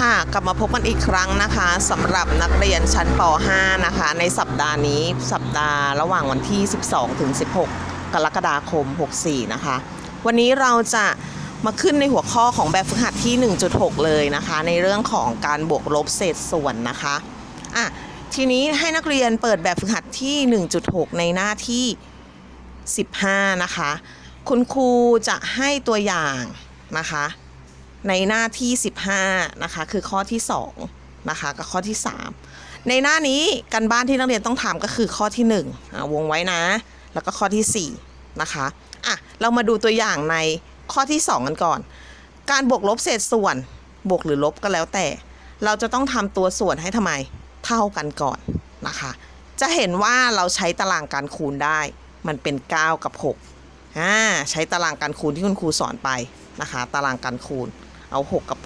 ค่ะ กลับมาพบกันอีกครั้งนะคะสำหรับนักเรียนชั้นป .5 นะคะ ในสัปดาห์นี้สัปดาห์ระหว่างวันที่ 12 ถึง 16 กรกฎาคม 64 นะคะ วันนี้เราจะมาขึ้นในหัวข้อของแบบฝึกหัดที่ 1.6 เลยนะคะ ในเรื่องของการบวกลบเศษส่วนนะคะอะทีนี้ให้นักเรียนเปิดแบบฝึกหัดที่ 1.6 ในหน้าที่ 15 นะคะ คุณครูจะให้ตัวอย่างนะคะ ในหน้าที่ 15 นะคะ คือข้อที่ 2 นะคะ กับข้อที่ 3 ในหน้านี้การบ้านที่นักเรียนต้องทำก็คือข้อที่1อ่าวงไว้นะ แล้วก็ข้อที่ 4 นะคะอะเรามาดูตัวอย่างในข้อที่ 2 กันก่อน การบวกลบเศษส่วนบวกหรือลบก็แล้วแต่ เราจะต้องทำตัวส่วนให้ทำไมเท่ากันก่อนนะคะ จะเห็นว่าเราใช้ตารางการคูณได้ มันเป็น 9 กับ6อ่าใช้ตารางการคูณที่คุณครูสอนไปนะคะ ตารางการคูณ เอา 6 กับ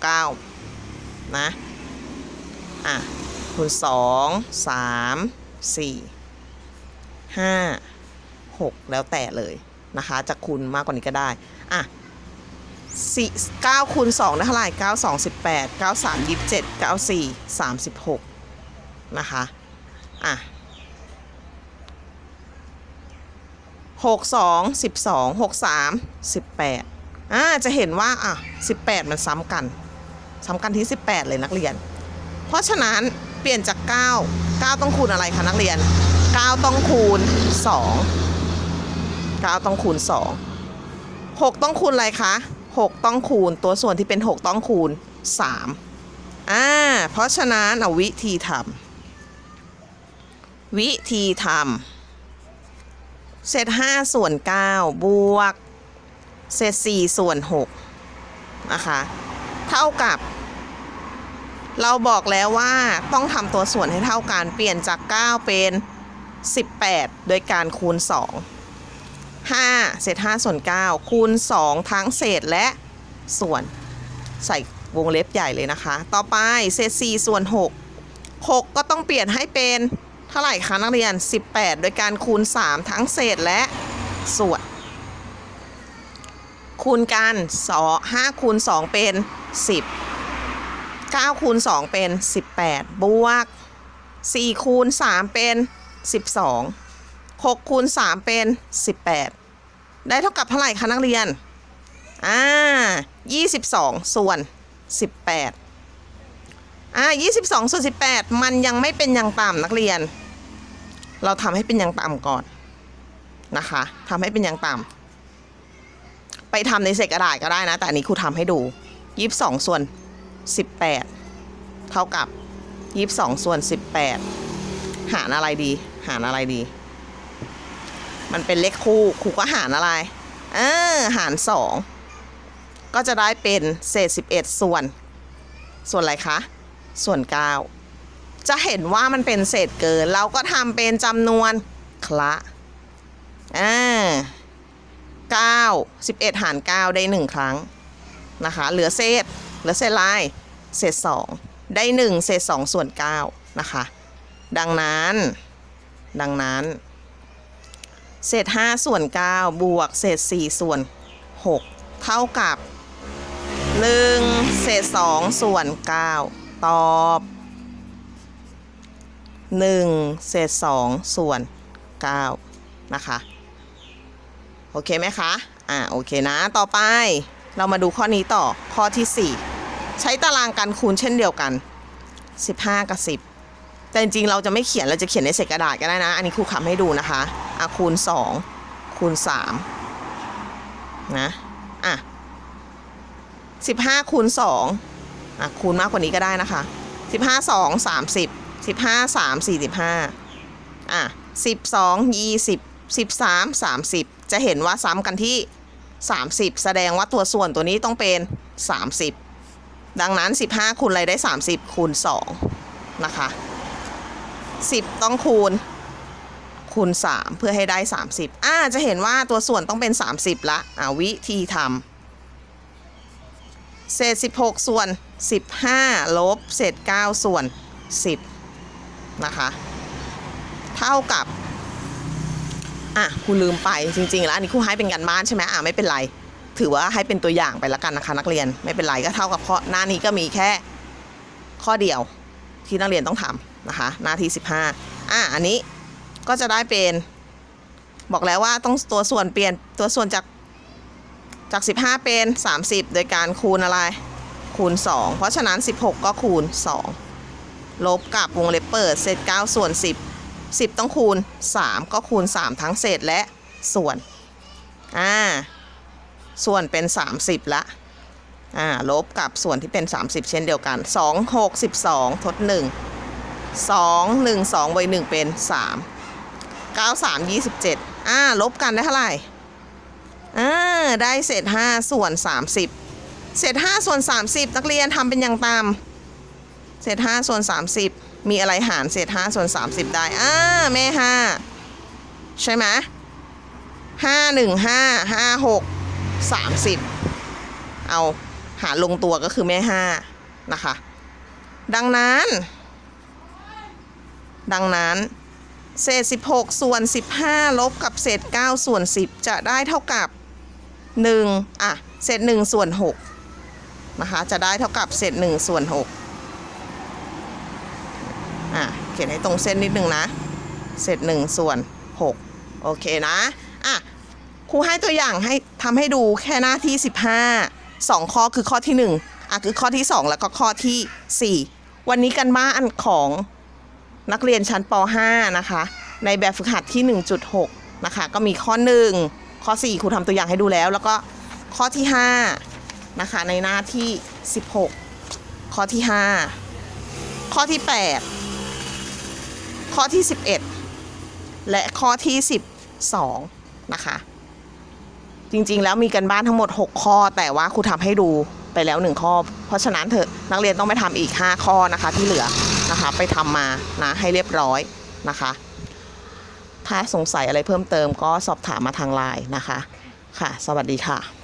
9 นะ อะคูณ2 3 4 5 6แล้วแต่เลยนะคะ จะคูณมากกว่านี้ก็ได้ อะสี่เก้าคูณ2ได้เท่าไหร่9 2 18 9 3 27 9 4 36นะคะ อะ6 2 12 6 3 18อ่า จะเห็นว่าอะ18 มันซ้ำกัน ซ้ำกันที่ 18 เลยนักเรียน เพราะฉะนั้นเปลี่ยนจาก 9 9 ต้องคูณอะไรคะนักเรียน 9 ต้องคูณ 2 9 ต้องคูณ 2 6 ต้องคูณอะไรคะ 6 ต้องคูณตัวส่วนที่เป็น 6 ต้องคูณ 3 อ่า เพราะฉะนั้นเอาวิธีทำวิธีทำเศษ5ส่วน9บวก เศษ4ส่วน6นะคะ เท่ากับ เราบอกแล้วว่าต้องทำตัวส่วนให้เท่ากัน เปลี่ยนจาก 9 เป็น 18 โดยการคูณ 2 5 เศษ5ส่วน 9 คูณ 2 ทั้งเศษและส่วนใส่วงเล็บใหญ่เลยนะคะ ต่อไปเศษ4ส่วน 6 6 ก็ต้องเปลี่ยนให้เป็นเท่าไหร่คะนักเรียน 18 โดยการคูณ 3 ทั้งเศษและส่วน คูณกัน2 5คูณ2เป็น 10 9คูณ2เป็น 18 บวก 4 คูณ 3 เป็น 12 6คูณ3เป็น 18 ได้เท่ากับเท่าไหร่คะนักเรียน อ่า 22 ส่วน 18 อ่า 22 ส่วน 18 มันยังไม่เป็นอย่างต่ำนักเรียน เราทำให้เป็นอย่างต่ำก่อนนะคะทำให้เป็นอย่างต่ำ ไปทำในเศษกระดาษก็ได้นะ แต่อันนี้ครูทำให้ดู22ส่วน18เท่ากับ22ส่วน18หารอะไรดี หารอะไรดี มันเป็นเลขคู่ครูก็หารอะไรเออหาร2ก็จะได้เป็นเศษ11ส่วน ส่วนอะไรคะ ส่วน9จะเห็นว่ามันเป็นเศษเกิน เราก็ทำเป็นจำนวนคละอ่า 9 11 หาร 9 ได้ 1 ครั้งนะคะ เหลือเศษ เหลือเศษลาย เศษ 2 ได้ 1 เศษ 2 ส่วน 9 นะคะ ดังนั้น ดังนั้น เศษ 5 ส่วน 9 บวก เศษ 4 ส่วน 6 เท่ากับ 1 เศษ 2 ส่วน 9 ตอบ 1 เศษ 2 ส่วน 9 นะคะ โอเคไหมคะอ่าโอเคนะ ต่อไปเรามาดูข้อนี้ต่อข้อที่ 4 ใช้ตารางการคูณเช่นเดียวกัน 15 กับ 10 แต่จริงๆเราจะไม่เขียนเราจะเขียนในเศษกระดาษก็ได้นะ อันนี้ครูคำให้ดูนะคะอะคูณ 2 คูณ 3 นะอะ15 คูณ 2อะคูณมากกว่านี้ก็ได้นะคะ 15 2 30 15 3 45อะ12 20 13 30 จะเห็นว่าซ้ำกันที่ 30 แสดงว่าตัวส่วนตัวนี้ต้องเป็น 30 ดังนั้น 15คูณอะไรได้ 30 คูณ2นะคะ 10 ต้องคูณคูณ 3 เพื่อให้ได้ 30อ่าจะเห็นว่าตัวส่วนต้องเป็น 30 ละอ่าวิธีทำเศษ 16 ส่วน 15 ลบ เศษ 9 ส่วน 10 นะคะ เท่ากับ อะครูลืมไปจริงๆ แล้วอันนี้ครูให้เป็นกันบ้านใช่ไหมอะไม่เป็นไร ถือว่าให้เป็นตัวอย่างไปแล้วกันนะคะนักเรียนไม่เป็นไรก็เท่ากับข้อหน้านี้ก็มีแค่ข้อเดียวที่นักเรียนต้องทำนะคะ หน้าที่ 15อะอันนี้ก็จะได้เป็น บอกแล้วว่าต้องตัวส่วนเปลี่ยนตัวส่วนจากจาก 15 เป็น 30 โดยการคูณอะไร คูณ 2 เพราะฉะนั้น 16 ก็คูณ 2 ลบกับวงเล็บเปิดเศษ9ส่วน 10 10 ต้องคูณ 3 ก็คูณ 3 ทั้งเศษและส่วน อ่า ส่วนเป็น 30 ละ อ่า ลบกับส่วนที่เป็น 30 เช่นเดียวกัน 2 6 12 ทด 1 2 1 2บวก1เป็น 3 9 3 27 อ่า ลบกันได้เท่าไหร่ อ่า ได้เศษ 5 ส่วน 30 เศษ 5 ส่วน 30 นักเรียนทำเป็นอย่างตาม เศษ 5 ส่วน 30 มีอะไรหารเศษ5ส่วน30 ได้อ่าแม่ 5 ใช่ไหมห้าหนึ่งห้าห้าหกสามสิบเอาหารลงตัวก็คือแม่ห้านะคะ ดังนั้น ดังนั้น เศษ 16 ส่วน 15 ลบกับเศษ 9 ส่วน 10 จะได้เท่ากับ 1 อะ เศษ 1 ส่วน6นะคะ จะได้เท่ากับเศษ 1 ส่วน6 อะเขียนให้ตรงเส้นนิดนึงนะเศษ1ส่วน6โอเคนะอะครูให้ตัวอย่างให้ทำให้ดูแค่หน้าที่15 2ข้อคือข้อที่1อะคือข้อที่2แล้วก็ข้อที่4วันนี้กันบ้านของนักเรียนชั้นป .5 นะคะ ในแบบฝึกหัดที่ 1.6 นะคะ ก็มีข้อ 1 ข้อ 4 ครูทำตัวอย่างให้ดูแล้ว แล้วก็ข้อที่ 5 นะคะ ในหน้าที่ 16 ข้อที่ 5 ข้อที่ 8 ข้อที่ 11 และข้อที่ 12 นะคะ จริงๆแล้วมีกันบ้านทั้งหมด 6 ข้อ แต่ว่าครูทำให้ดูไปแล้ว 1 ข้อ เพราะฉะนั้นเถอะนักเรียนต้องไปทำอีก 5 ข้อนะคะที่เหลือนะคะไปทำมานะให้เรียบร้อยนะคะ ถ้าสงสัยอะไรเพิ่มเติมก็สอบถามมาทางไลน์นะคะ ค่ะ สวัสดีค่ะ